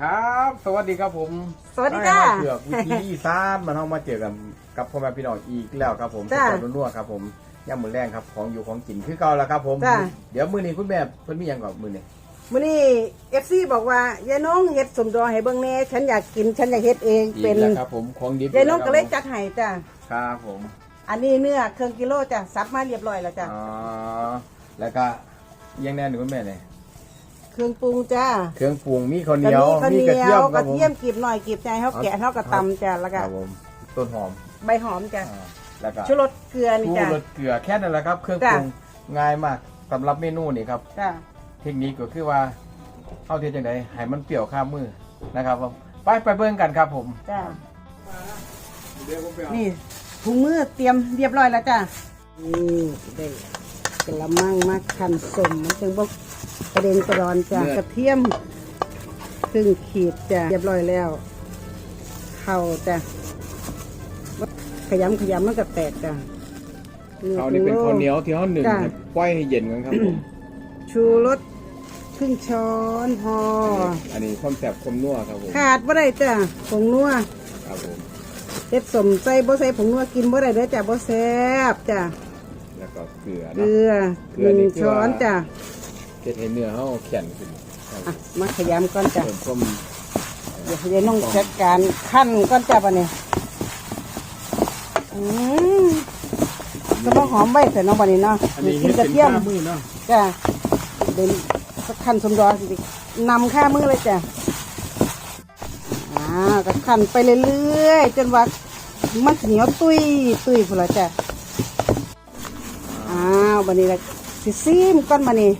ครับ สวัสดีครับผมสวัสดีค่ะให้มาเผือกวิธีอีสานมาเข้ามาเจอกันกับพ่อแม่พี่น้องอีกแล้วครับผมจ้าสุดยอดนัวๆครับผมย่ำมือแรงครับของอยู่ของกินคือเก่าแล้วครับผม จ้า เดี๋ยวมื้อนี้คุณแม่เพิ่นมีหยังก่อนมื้อนี้มื้อนี้เอฟซีบอกว่ายายน้องเฮ็ดสมดอให้เบิ่งแหน่ฉันอยากกินฉันอยากเฮ็ดเองอีเป็นกแล้วครับผมของดิบยายน้องก็เลยคจัรับดให้จ้ะครับผมอันนี้เนื้อเครื่องกิโลจ้ะซับมาเรียบร้อยแล้วจ้ะอ๋อแล้วก็ยังแน่นอยู่คุณแม่เนี่ย เครื่องปรุงจ้าเครื่องปรุงมีข้าวเหก็นียวมีข้าวมีเหกระนีเทียยมวคกรัระบผม เทียมกรีบหน่อยกรีบใจเฮาแกะเฮากระตำจ้ะแล้วคก็รับผมต้นหอมใบหอมจ้ะอ่าแล้วก็ชูรสเกลือนี่ชูจ้ะรสเกลือแค่นั้นแหละครับ เครื่องปจ้ะ รุงง่ายมากสำหรับเมนูนี่ครับ จ้ะเทคนิคก็คือว่าเข้าเทียจังไดให้มันเปรี้ยวข้ามมือนะครับผมไปไปเบิ่งกันครับผม จ้ะนี่ถุงมือเตรียมเรียบร้อยแล้วจ้ะนี่ได้กระมังมาคั่นสมมันจึงบ่ กระเด็นกระดอนจ้ะกระเทียมครึ่งขีดจ้ะเรียบร้อยแล้ว เข่าจ้ะขยำขยำมันก็แตกจ้ะเขานี่เป็นข้าวเหนียวที่เขาหนึ่งจ้ะให้ปล่อยให้เย็นกันครับผมชูรสครึ่งช้อนพออันนี้ความแซ่บความนัวครับผมขาดบ่ได้จ้ะผงนัวครับผมเฮ็ดสมใส่บ่ใส่ผงนัวกินบ่ได้เด้อจ้ะบ่แซ่บจ้ะแล้วก็เกลือเกเนาะลือเกลืหอนี่นึ่งคือช้อนว่าจ้ะ เก็ดให้เนื้อเขาแข็งขึ้นครับอะมาขยำก่อนจ้ะเพิ่มความเดี๋ยวให้น้องจัดการขั้นก่อนจ้ะบัดนี้อืมก็บ่หอมใบใส่น้องบัดนี้เนาะอันนี้กิเฮ็นดกระเป็นเทียม ข้ามือเนาะจ้ะเดินขั้นสมดอสินำข้ามือเลยจ้ะอ่าก็ขั้นไปเรื่อยๆจนว่ามันเหนียวตุยตุยพุ่นละจ้ะอ้าวบันนี้ละสิซีมก้อนบันนี้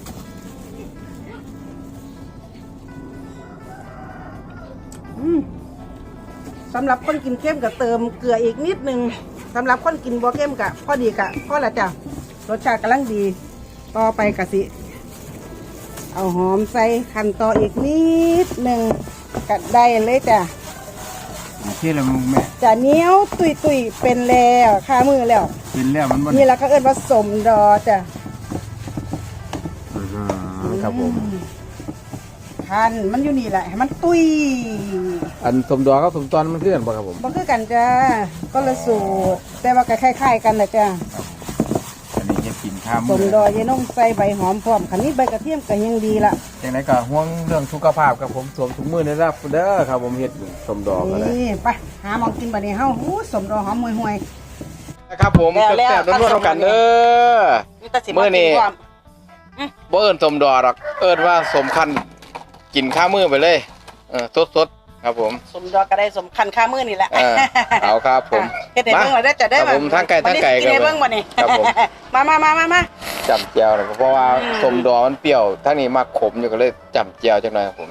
สำหรับคนกินเข้มก็เติมเกลืออีกนิดนึงสำหรับคนกินบ่เข้มก็พอดีกะพอละจ้ะรสชาติกำลังดีต่อไปกะสิ เอาหอมใส่ขั้นต่ออีกนิดหนึ่งก็ได้เลยจ้ะโอเคแล้วมึงแม่จะเหนียวตุยตุยๆเป็นแล้วข้ามือแล้วกินแล้วมันบ่นี่แหละก็เอิ้นว่าสมดอจ้ะอืมครับผม คันมันอยู่นี่แหละให้มันตุยอันสมดอกับสมตอนมันคือกันบ่ครับผมบ่คือกันจ้ะก็ละสูตร แต่ว่าก็คล้ายๆกันแหละจ้ะอันนี้เฮ็ดกินข้ามสมืมดอยายนงใส่ใบหอมพร้อมคันนี้ใบกระเทียมก็ยังดีละจังไดก็ห่วงเรื่องสุขภาพครับผมสวมถุงมือนะครับเด้อครับผมเฮ็ดสมดอก็ได้นี่ไปหาหมองกินบัดนี้เฮาหูสมดอหอมห่วยนะครับผมแล้วแล้วแซ่บๆนวลๆเท่ากันเด้อๆนี่ตัดสิมื้อนี้ากิความบ่เอิ้นสมดอหรอก เอิ้นว่าสมคัน กินข้ามมือไปเลยเออสดๆครับผมสมดอก็ได้สมคันค่ามือนี่แหละเออเอาครับผมเฮ็ดให้เบิ่งว่าได้จะได้ครับผมทั้งไก่ทั้งไก่กินให้เบิ่งบ่นี่ครับผมมามามามามา จำเจียวนะเพราะว่าอืม สมดอมันเปรี้ยวทั้งนี้มากขมอยู่ก็เลยจำเจียวจังหน่อยครับผม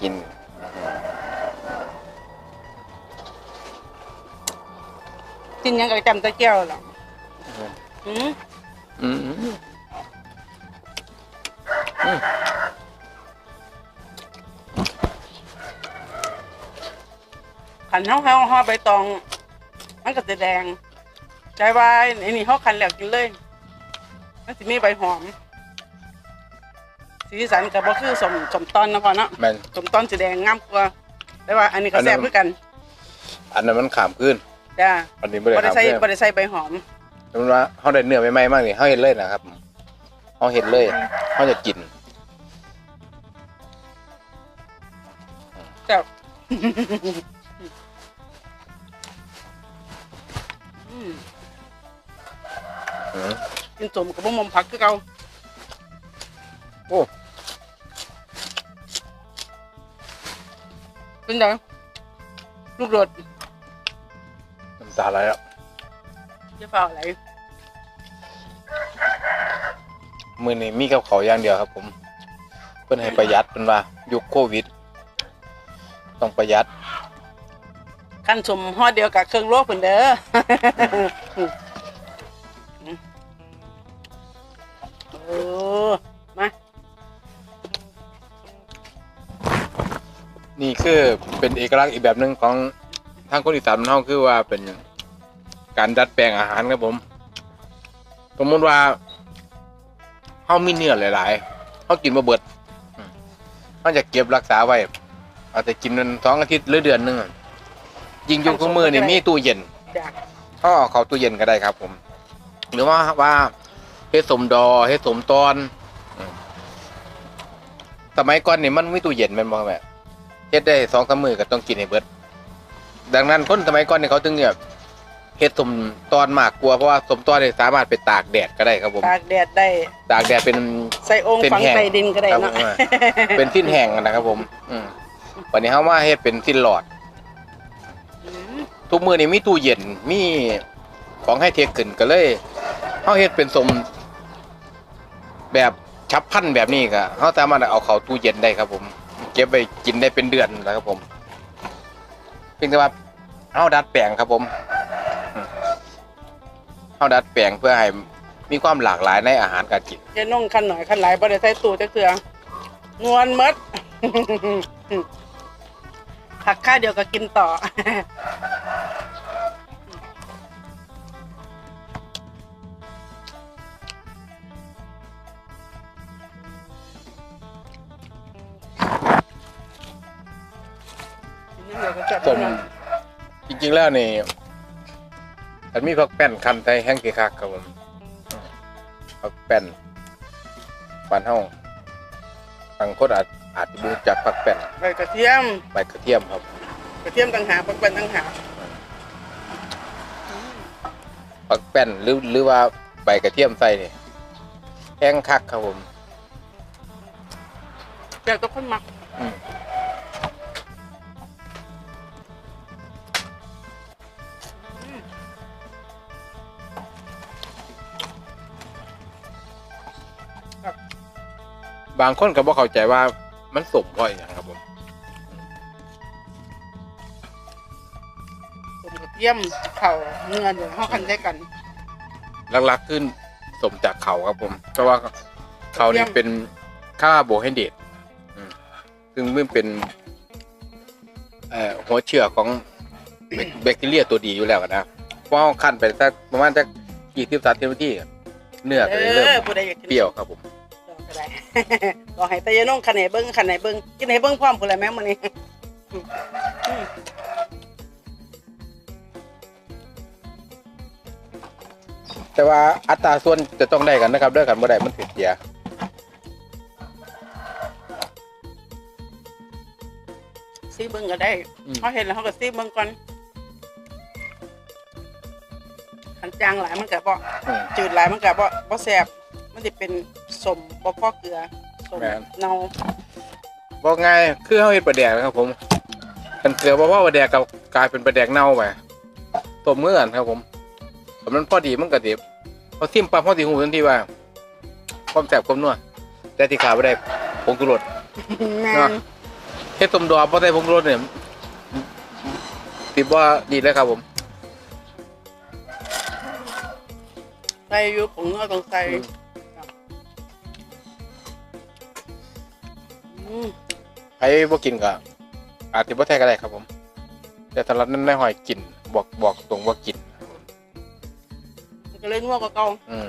กินกินหยังก็จำแตะเกียวหรอกอืมอืมอืม ขันเฮาเฮาห่อใบตอง มันก็จะแดงใจว่าไอ้นี่เฮาคันแล้วกินเลย มันสิมีใบหอม สีสันก็บ่คือสมสมตอนนะพ่อเนาะแม่นสมตอนสีแดงงามกว่าแต่ว่า อันนี้ก็แซ่บคือกันอันนั้นมันขามขึ้นจ้าอันนี้ไม่ได้บ่ได้ขามใส่ขึ้นบ่ได้ใส่ใบหอมสมมติว่าเขาได้เนื้อใหม่ๆมากนี่เขาเห็นเลยนะครับเขาเห็นเลยเขาจะกินแซ่บ กินสมกับบ่มมผักคือเก่าโอ้เป็นไงลูกโดดน้ำตาไหลแล้วจะเฝ้าไหลมือนี้มีกับเขาวอย่างเดียวครับ ผม เพื่อนให้ประหยัดเป็นว่ายุคโควิด ต้องประหยัด ขั้นสมฮอดเดียวกับเครื่องโลกเพิ่นเด้อเออมานี่คือเป็นเอกลักษณ์อีกแบบหนึ่งของทางคนอีสานเราคือว่าเป็นการดัดแปลงอาหารครับผม สมมติว่าเขามีเนื้อหลายๆเขากินมาเบิดอืมเขเขาจะเก็บรักษาไว้อาจจะกินมันสองอาทิตย์หรือเดือนหนึ่ง ยิงยุคมือนี่มีตู้เย็นจ้ะก็เอาเข้าตู้เย็นก็ได้ครับ ผม หรือว่าว่าเฮ็ดสมดอเฮ็ดสมตอนอืมสมัยก่อนนี่มันไม่ตู้เย็นแมันบ่แม่เฮ็ดได้สองสามมือก็ต้องกินให้เบิด ดังนั้นคนสมัยก่อนนี่เขาถึงเนี่ยเฮ็ดสมตอนมากกลัวาเพราะว่าสมตอนนี่สามารถไปตากแดดก็ได้ครับผม ตากแดดได้ตากแดดเป็น ใส่องค์เป็นฝังแห้ง ใส่ดินก็ได้ครับเนาะผมเป็นสิ้นแห้งนะครับผม อืมวันนี้เขามาเฮ็ดเป็นสิ้นหลอดอืม ทุกมือนี่มีตู้เย็นมีของให้เทคขึ้นก็เลยเขาเฮ็ดเป็นสมแบบชับพันแบบนี้ก็เขาสามารถเอาเข้าตู้เย็นได้ครับ ผม เก็บไปกินได้เป็นเดือนนะครับผมเพียงแต่ว่าเขาดัดแปลงครับผมเขาดัดแปลงเพื่อให้มีความหลากหลายในอาหารการกินเจะนุ่งคันหน่อยคันหลายบ่ได้ใส่ตู้จักเทื่อนวลหมดผักข้าเดียวก็กินต่อ ต้มจริงๆแล้วนี่มันมีผักแป้นคันไทยแห้งกี่คักครับผมผักแป้นปันเฮาบางคนอาจอาจจะรู้จักผักแป้นใบกระเทียมใบกระเทียมครับ กระเทียมต่างหากผักเป็นต่างหากผักแป้นหรือหรือว่าใบกระเทียมใส่นี่แห้งคักครับผมแต่ก็คนมัก บางคนก็บ่เข้าใจว่ามันสมเพราะอหย่างครับผมต้มกระเทียมเข่าเนื้อเดี๋ยวเขาคันได้กันหลักๆขึ้นสมจากเขาครับผมเพราะว่าเขานี่เป็นค่าร์โบไฮเดรตอืมซึ่งมันเป็นเอ่อหัวเชื้อของแบคแบคทีเรียตัวดีอยู่แล้วนะเพราะเราขั้นไปสักประมาณสักกี่สิบสามสิบนาทีเนื้อเอก็เลยเริ่มอผู้ใดอยากกินเปรี้ยวครับผมดอกก็ ได้ก็ให้ตายายน้องคันไหนเบิ้งคันไหนเบิ้งกินให้เบิ้งพร้อมผู้ใดแม่งมื้อนี้อืมแต่ว่าอัตราส่วนจะต้องได้กันนะครับด้วยกันเมื่อใดมันถึงเสียซีเบิ้งก็ได้อืมเขาเห็นแล้วเขาก็ซีเบิ้งก่อนขันจางหลายมันก็บ่อืมจืดหลายมันก็บ่บ่แซ่บมันจะเป็น สมบ่พอเกลือสมแม่น เนาบอกไงคือเขาเห็ดปลาแดกนะครับผมกันเกลือเพราะว่าปลาแดกกับกลายเป็นปลาแดกเน่าไปต้มเมื่อกันครับผมผมนั้นพอดีมันก็ดีพอทิมปั๊บพอดีหูทันทีว่าความแสบความนัวแต่ที่ขาดไม่ได้ผงชูรส แม่เนาะนเฮ็ดต้มดอกพอได้ผงชูรสเนี่ยติดว่าดีเลยครับผม ใส่อยู่ผงนัวต้องใส่อืม ใครบ่กินก็อาจจะบ่แท้ก็ได้ครับผม แต่สำหรับนั้นนายหอยกินบอกบอกตรงว่ากินมันก็เลยนัวกว่าเก่าอืม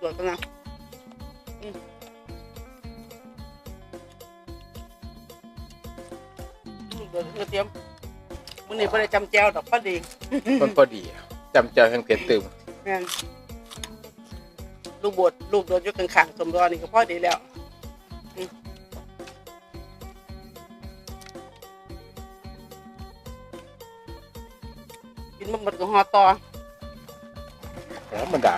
สวยกันนะ เดี๋ยวเตรียมมันนี่พอได้จำแจวดอกพอดีมันพอดีจำเจ้าแห่งเผ็ดตึมแม่นลูกบดลูกโดนยกข้างๆสมรอนี่ก็พอดีแล้วอืมกินมันหมดก็หอต่อธรรมดา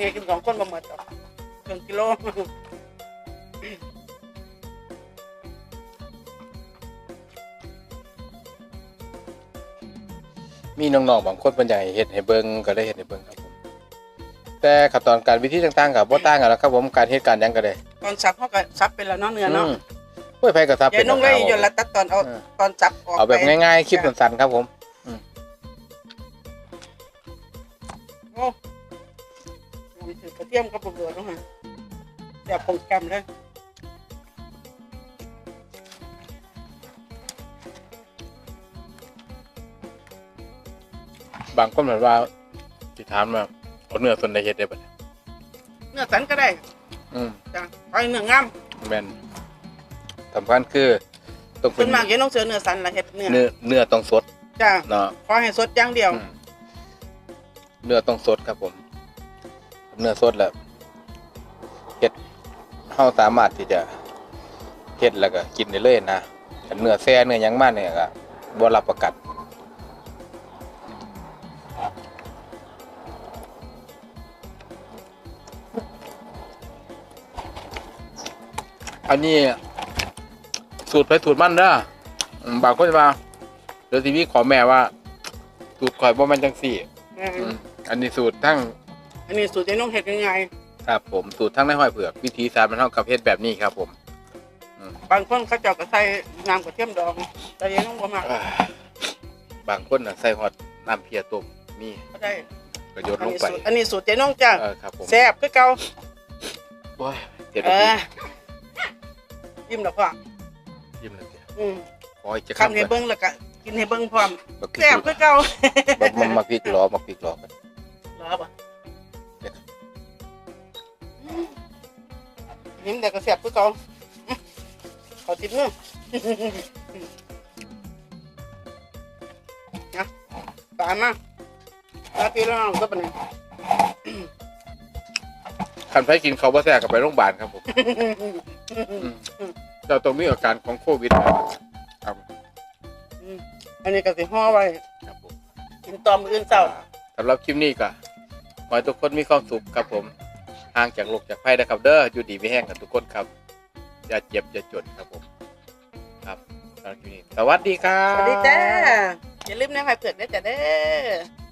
นี่ยกินสองคนมาหมดดอหนึ่งกิโลมีน้องๆบางคนเป็นใหญ่เฮ็ดให้เบิ่งก็ได้เฮ็ดให้เบิงครับผมแต่ขั้นตอนการวิธีต่างๆกับบ่ต่างกันแล้วครับผมการเฮ็ดการหยังก็ได้ตอนสับเขาก็สับเป็นแล้วเนาะเนื้อเนาะอืมเพื่อไผก็ซับยายนุ่งเลยยนละตัดตอนเอาตอนจับออกเอาแบบง่ายๆคลิปสั้นๆครับผม โอ้ยถือกระเทียมกับปลาเบือต้องหาแบบคงแกมเลยบางคนเหมือนว่าสิถามว่าเอาเนื้อส่วนใดเฮ็ดได้บ่เนี่ยเนื้อสันก็ได้ อืมจ้ะไปเนื้องามแม่นสำคัญคือต้องเป็ส่วนนมากอยังต้องเสือเนื้อสันละเฮ็ดเนื้อเนื้อเนื้อต้องสดจ้ะเนาะขอให้สดอย่างเดียว อืมเนื้อต้องสดครับผม เนื้อสดแล้วเฮ็ดเฮาสามารถที่จะเฮ็ดแล้วก็กินได้เลยนะแต่เนื้อแซ่เนื้อหยังมาเนี่ยก็บ่รับประกันอันนี้สูตรไปสูตรมันเด้ออืมบางคนว่าเดี๋ยวทีวีขอแม่ว่า สูตรข่อยบ่แม่นจังซี่แม่นอืมอันนี้สูตรทั้ง อันนี้สูตรเจ๊น้องเฮ็ดยังไงครับผมสูตรทั้งในห้อยเผือกวิธีสารมันเท่ากับเฮ็ดแบบนี้ครับผมบางคนเขาเจ้าก็ใส่น้ำกระเทียมดอง แต่เจ๊น้องบ่มากอ่าบางคนน่ะใส่ฮอดน้ำเพียต้มมีก็ได้กระโยนอันลงนี้ไปสูตรอันนี้สูตรเจ๊น้องจ้ะเออครับผมแซ่บคือเก่าโอ้ยเจ็ดเอนาทีอยิ้มดอกพ่อยิ้มเลยเจ้ะอืมขอให้จะคำให้เบิ่งแล้วก็กินให้เบิ่งพร้อมบักพริแซ่บกคือเก่าบักมันมาพริกหล้อมาพริกหล้อกันรอบ่ ยิ้มแต่ก็แซ่บคือเก่าอื้อขอติดมือนะตามมาลาตีแล้วน้องก็เป็นไงคันไผกินเขาวบ่แซ่บก็ไปโรงพยาบาลครับผมอืมเจ้าต้องมีอาการของโควิดนะครับอันนี้ก็สิห่อไว้ครับผมกินตอมออื่นเช้าสำหรับคลิปนี้ก็ขอให้ทุกคนมีความสุขครับผม ห่างจากโลกจากภัยนะครับเด้ออยู่ดีไม่แห้งกันทุกคนครับอย่าเจ็บอย่าจนครับผมครับสวัสดีครับสวัสดีจ้าอย่าลืมนะพายเผือกด้วยจ้ะเด้อ